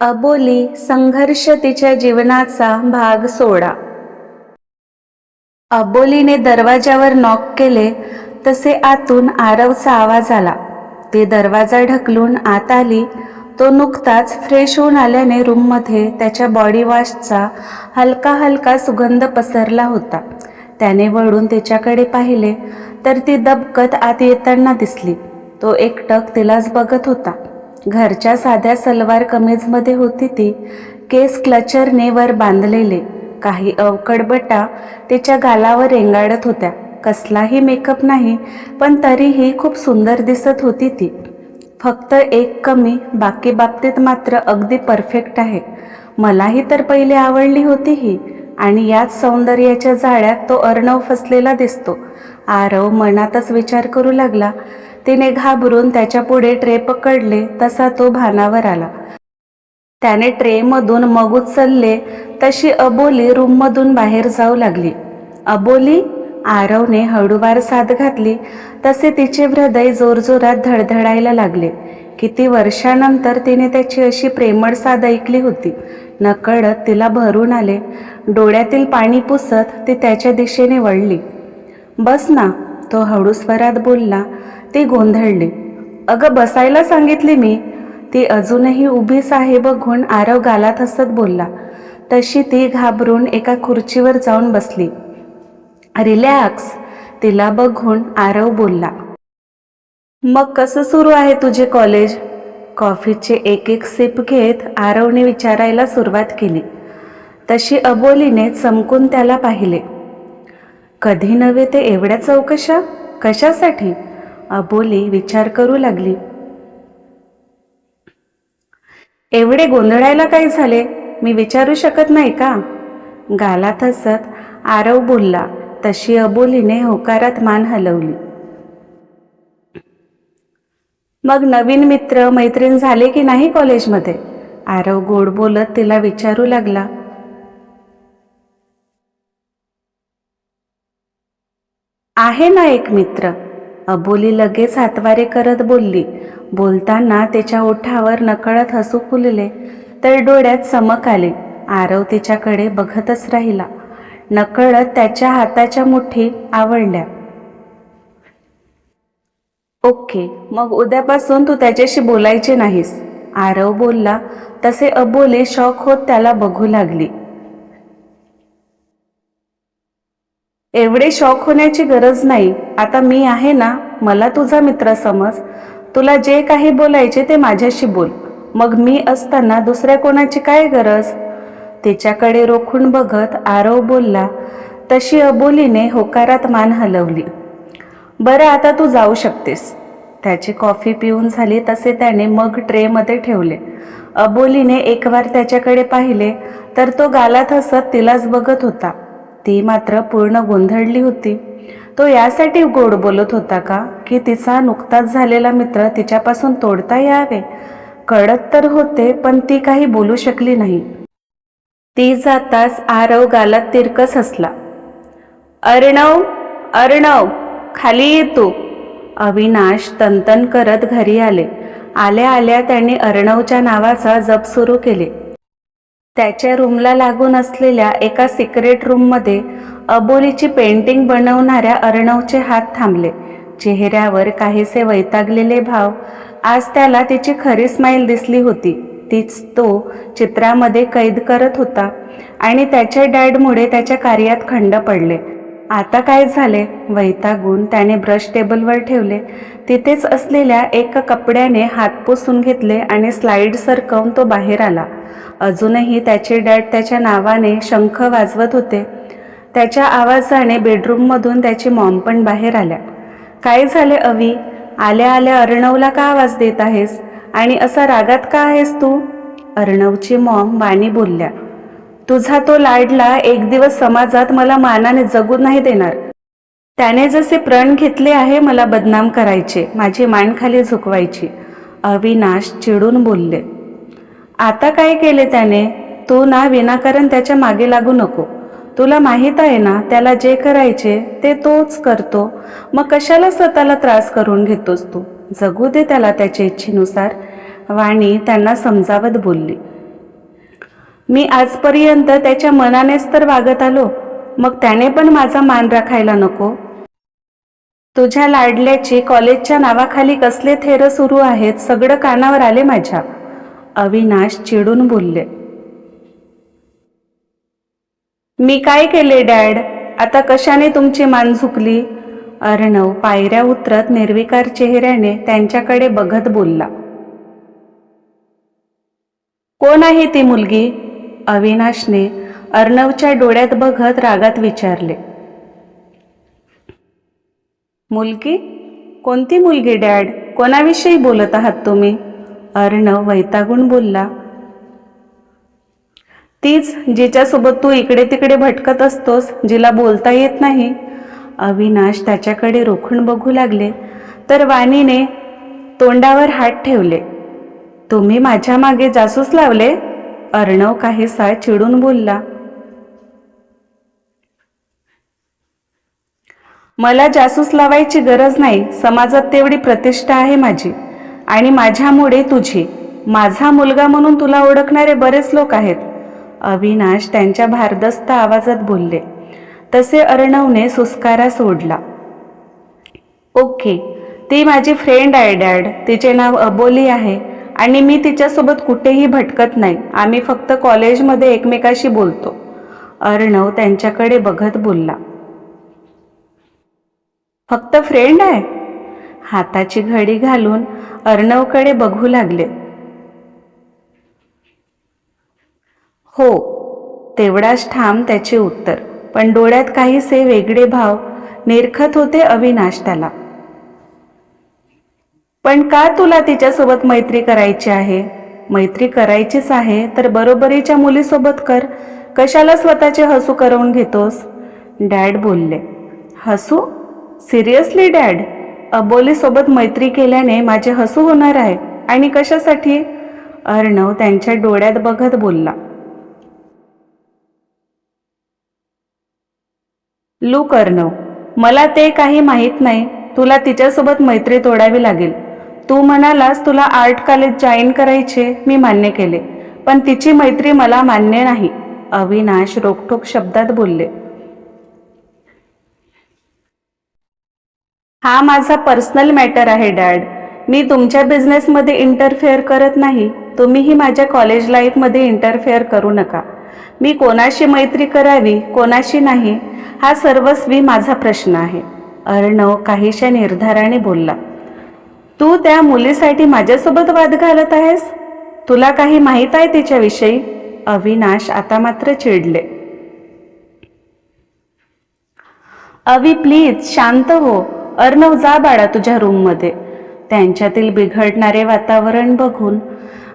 अबोली संघर्ष तिच्या जीवनाचा भाग सोडा. अबोलीने दरवाजावर नॉक केले तसे आतून आरवचा आवाज आला. ती दरवाजा ढकलून आत आली. तो नुकताच फ्रेश होऊन आल्याने रूममध्ये त्याच्या बॉडी वॉशचा हलका हलका सुगंध पसरला होता. त्याने वळून तिच्याकडे पाहिले तर ती दबकत आत येताना दिसली. तो एकटक तिलाच बघत होता. घरच्या साध्या सलवार कमीजमध्ये होती ती. केस क्लचरने वर बांधलेले. काही अवकड बटा तिच्या गालावर रेंगाळत होत्या. कसलाही मेकअप नाही पण तरीही खूप सुंदर दिसत होती ती. फक्त एक कमी बाकी बाबतीत मात्र अगदी परफेक्ट आहे. मलाही तर पहिले आवडली होती ही आणि याच सौंदर्याच्या जाळ्यात तो अर्णव फसलेला दिसतो. आरव मनातच विचार करू लागला तिने घाबरून त्याच्या पुढे ट्रे पकडले तसा तो भानावर आला. त्याने ट्रेमधून मग उचलले तशी अबोली रूममधून बाहेर जाऊ लागली. अबोली आरवने हळूवार साथ घातली तसे तिचे हृदय जोरजोरात धडधडायला लागले. किती वर्षानंतर तिने त्याची अशी प्रेमळ साद ऐकली होती. नकळत तिला भरून आले. डोळ्यातील पाणी पुसत ती त्याच्या दिशेने वळली. बस ना तो हळू स्वरात बोलला ती गोंधळली. अगं बसायला सांगितली मी. ती अजूनही उभीच आहे बघून आरव गालात हसत बोलला. तशी ती घाबरून एका खुर्चीवर जाऊन बसली. रिलॅक्स. तिला बघून आरव बोलला. मग कसं सुरू आहे तुझे कॉलेज? कॉफीचे एक एक सिप घेत आरवने विचारायला सुरुवात केली. तशी अबोलीने चमकून त्याला पाहिले. कधी नव्हे ते एवढ्या चौकशा? कशासाठी? अबोली विचार करू लागली. एवढे गोंधळायला काय झाले? मी विचारू शकत नाही का? गालात हसत आरव बोलला. तशी अबोलीने होकारात मान हलवली. मग नवीन मित्र मैत्रीण झाले की नाही कॉलेजमध्ये? आरव गोड बोलत तिला विचारू लागला. आहे ना एक मित्र. अबोली लगेच हातवारे करत बोलली. बोलताना त्याच्या ओठावर नकळत हसू फुलले. तर डोळ्यात चमक आले. आरव तिच्याकडे बघतच राहिला. नकळत त्याच्या हाताच्या मुठी आवडल्या ओके मग उद्यापासून तू त्याच्याशी बोलायचे नाहीस. आरव बोलला. तसे अबोले शॉक होत त्याला बघू लागली. एवढे शॉक होण्याची गरज नाही. आता मी आहे ना मला तुझा मित्र समज. तुला जे काही बोलायचे ते माझ्याशी बोल. मग मी असताना दुसऱ्या कोणाची काय गरज? तिच्याकडे रोखून बघत आरव बोलला तशी अबोलीने होकारात मान हलवली. बरं आता तू जाऊ शकतेस. त्याची कॉफी पिऊन झाली तसे त्याने मग ट्रेमध्ये ठेवले. अबोलीने एकवार त्याच्याकडे पाहिले तर तो गालात हसत तिलाच बघत होता. ती मात्र पूर्ण गोंधळली होती. तो यासाठी गोड बोलत होता का? की तिचा नुकताच झालेला मित्र तिच्यापासून तोडता यावे? कळत तर होते पण ती काही बोलू शकली नाही. ती जाताच आरव गालात तिरकस हसला. अर्णव अर्णव खाली ये तू. अविनाश तनतन करत घरी आले. आल्या आल्या त्यांनी अर्णवच्या नावाचा जप सुरू केले. त्याच्या रूमला लागून असलेल्या एका सिक्रेट रूममध्ये अबोलीची पेंटिंग बनवणाऱ्या अर्णवचे हात थांबले. चेहऱ्यावर काहीसे वैतागलेले भाव. आज त्याला तिची खरी स्माईल दिसली होती. तीच तो चित्रामध्ये कैद करत होता आणि त्याच्या डॅडमुळे त्याच्या कार्यात खंड पडले. आता काय झाले? वैतागून त्याने ब्रश टेबलवर ठेवले. तिथेच असलेल्या एका कपड्याने हात पुसून घेतले आणि स्लाईड सरकवून तो बाहेर आला. अजूनही त्याचे डॅड त्याच्या नावाने शंख वाजवत होते. त्याच्या आवाजाने बेडरूममधून त्याची मॉम पण बाहेर आल्या. काय झाले अवी? आल्या आल्या अर्णवला का आवाज देत आहेस? आणि असा रागात का आहेस तू? अर्णवची मॉम वाणी बोलल्या. तुझा तो लाडला एक दिवस समाजात मला मानाने जगू नाही देणार. त्याने जसे प्रण घेतले आहे मला बदनाम करायचे माझी मान खाली झुकवायची. अविनाश चिडून बोलले. आता काय केले त्याने? तू ना विनाकारण त्याच्यामागे लागू नको. तुला माहीत आहे ना त्याला जे करायचे ते तोच करतो. मग कशाला स्वतःला त्रास करून घेतोस तू? जगू दे त्याला त्याच्या इच्छेनुसार. वाणी त्यांना समजावत बोलली. मी आजपर्यंत त्याच्या मनानेच तर वागत आलो मग त्याने पण माझा मान राखायला नको. तुझ्या लाडल्याची कॉलेजच्या नावाखाली कसले थेर सुरू आहेत सगळं कानावर आले माझ्या. अविनाश चिडून बोलले. मी काय केले डॅड? आता कशाने तुमची मान झुकली? अर्णव पायऱ्या उतरत निर्विकार चेहऱ्याने त्यांच्याकडे बघत बोलला. कोण आहे ती मुलगी? अविनाशने अर्णवच्या डोळ्यात बघत रागात विचारले मुलगी? कोणती मुलगी डॅड? कोणाविषयी बोलत आहात तुम्ही? अर्णव वैतागून बोलला तीच जिच्यासोबत तू इकडे तिकडे भटकत असतोस जिला बोलता येत नाही. अविनाश त्याच्याकडे रोखून बघू लागले तर वाणीने तोंडावर हात ठेवले तुम्ही माझ्या मागे जासूस लावले? अर्णव काहीसा चिडून बोलला मला जासूस लावायची गरज नाही समाजात तेवढी प्रतिष्ठा आहे माझी आणि माझ्यामुळे तुझी. माझा मुलगा म्हणून तुला ओळखणारे बरेच लोक आहेत. अविनाश त्यांच्या भारदस्त आवाजात बोलले. तसे अर्णवने सुस्कारा सोडला. ओके ती माझी फ्रेंड आहे डॅड. तिचे नाव अबोली आहे. आणि मी तिच्यासोबत कुठेही भटकत नाही. आम्ही फक्त कॉलेजमध्ये एकमेकाशी बोलतो. अर्णव त्यांच्याकडे बघत बोलला. फक्त फ्रेंड आहे? हाताची घडी घालून अर्णवकडे बघू लागले. हो तेवढाच ठाम त्याचे उत्तर. पण डोळ्यात काहीसे वेगळे भाव निरखत होते अविनाश त्याला. पण का तुला तिच्यासोबत मैत्री करायची आहे? मैत्री करायचीच आहे तर बरोबरीच्या मुलीसोबत कर. कशाला स्वतःचे हसू करवून घेतोस? डॅड बोलले हसू? Seriously dad? अबोलीसोबत मैत्री केल्याने माझे हसू होणार आहे. आणि कशासाठी? अर्णव त्यांच्या डोळ्यात बघत बोलला. लूक अर्णव मला ते काही माहीत नाही. तुला तिच्यासोबत मैत्री तोडावी लागेल. तू म्हणालास तुला आर्ट कॉलेज जॉईन करायचे मी मान्य केले. पण तिची मैत्री मला मान्य नाही. अविनाश रोखोक शब्दात बोलले. हा माझा पर्सनल मॅटर आहे डॅड मी तुमच्या बिझनेसमध्ये इंटरफेअर करत नाही. तुम्हीही माझ्या कॉलेज लाईफमध्ये इंटरफेअर करू नका. मी कोणाशी मैत्री करावी कोणाशी नाही हा सर्वस्वी माझा प्रश्न आहे. अर्णव काहीशा निर्धाराने बोलला. तू त्या मुलीसाठी माझ्यासोबत वाद घालत आहेस? तुला काही माहीत आहे तिच्याविषयी? अविनाश आता मात्र चिडले. अवी प्लीज शांत हो. अर्णव जा बाळा तुझ्या रूममध्ये त्यांच्यातील बिघडणारे वातावरण बघून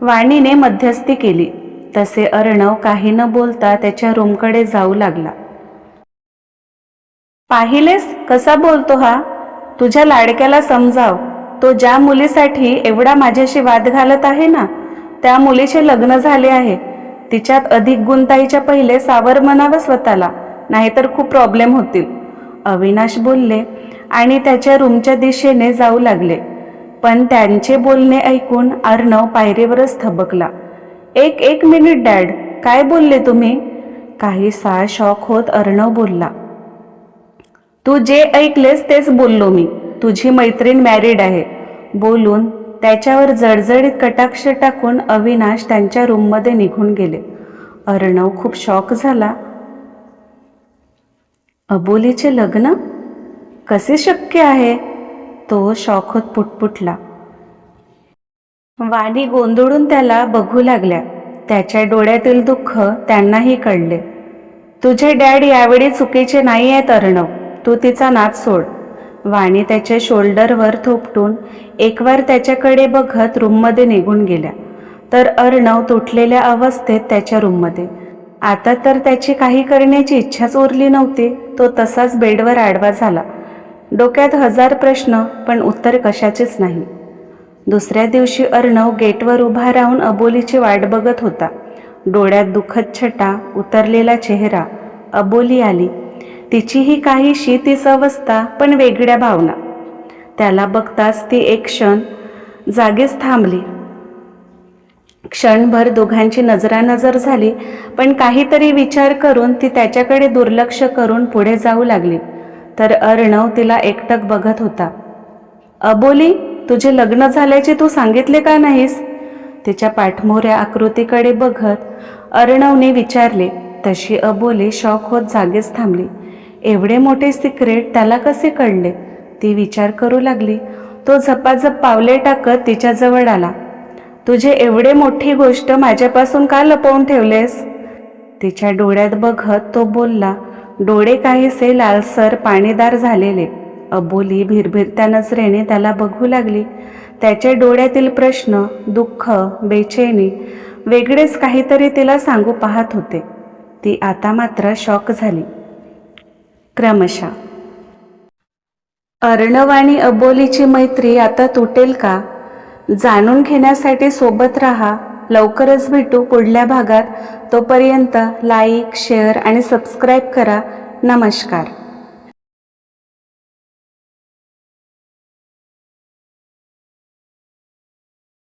वाणीने मध्यस्थी केली. तसे अर्णव काही न बोलता त्याच्या रूमकडे जाऊ लागला. पाहिलेस? कसा बोलतो हा? तुझ्या लाडक्याला समजाव. तो ज्या मुलीसाठी एवढा माझ्याशी वाद घालत आहे ना त्या मुलीचे लग्न झाले आहे. तिच्यात अधिक गुंताईच्या पहिले सावर म्हणावं स्वतःला नाहीतर खूप प्रॉब्लेम होतील. अविनाश बोलले आणि त्याच्या रूमच्या दिशेने जाऊ लागले. पण त्यांचे बोलणे ऐकून अर्णव पायरीवरच थबकला. एक एक मिनिट डॅड काय बोलले तुम्ही? काहीसा शॉक होत अर्णव बोलला. तू जे ऐकलेस तेच बोललो मी. तुझी मैत्रीण मॅरिड आहे. बोलून त्याच्यावर जडजडीत कटाक्ष टाकून अविनाश त्यांच्या रूममध्ये निघून गेले. अर्णव खूप शॉक झाला. अबोलीचे लग्न? कसे शक्य आहे? तो शॉक होत पुटपुटला. वाणी गोंधळून त्याला बघू लागल्या. त्याच्या डोळ्यातील दुःख त्यांनाही कळले. तुझे डॅड यावेळी चुकीचे नाही आहेत अर्णव. तू तिचा नाच सोड. वाणी त्याच्या शोल्डरवर थोपटून एकवार त्याच्याकडे बघत रूममध्ये निघून गेल्या. तर अर्णव तुटलेल्या अवस्थेत त्याच्या रूममध्ये. आता तर त्याची काही करण्याची इच्छाच उरली नव्हती. तो तसाच बेडवर आडवा झाला. डोक्यात हजार प्रश्न पण उत्तर कशाचेच नाही. दुसऱ्या दिवशी अर्णव गेटवर उभा राहून अबोलीची वाट बघत होता. डोळ्यात दुःखद छटा उतरलेला चेहरा. अबोली आली. तिचीही काहीशी तीच अवस्था पण वेगळ्या भावना. त्याला बघताच ती एक क्षण जागीच थांबली. क्षणभर दोघांची नजरानजर झाली पण काहीतरी विचार करून ती त्याच्याकडे दुर्लक्ष करून पुढे जाऊ लागली. तर अर्णव तिला एकटक बघत होता. अबोली तुझे लग्न झाल्याचे तू सांगितले का नाहीस? तिच्या पाठमोऱ्या आकृतीकडे बघत अर्णवने विचारले. तशी अबोली शॉक होत जागेच थांबली. एवढे मोठे सिक्रेट त्याला कसे कळले? ती विचार करू लागली. तो झपाझप पावले टाकत तिच्याजवळ आला. तुझे एवढे मोठी गोष्ट माझ्यापासून का लपवून ठेवलेस? तिच्या डोळ्यात बघत तो बोलला डोळे काहीसे लालसर पाणीदार झालेले. अबोली भिरभिरत्या नजरेने त्याला बघू लागली. त्याच्या डोळ्यातील प्रश्न दुःख बेचैनी वेगळेच काहीतरी तिला सांगू पाहत होते. ती आता मात्र शॉक झाली. क्रमशः अर्णव आणि अबोलीची मैत्री आता तुटेल का? जाणून घेण्यासाठी सोबत राहा. लवकरच भेटू पुढल्या भागात. तोपर्यंत लाईक शेअर आणि सबस्क्राईब करा. नमस्कार.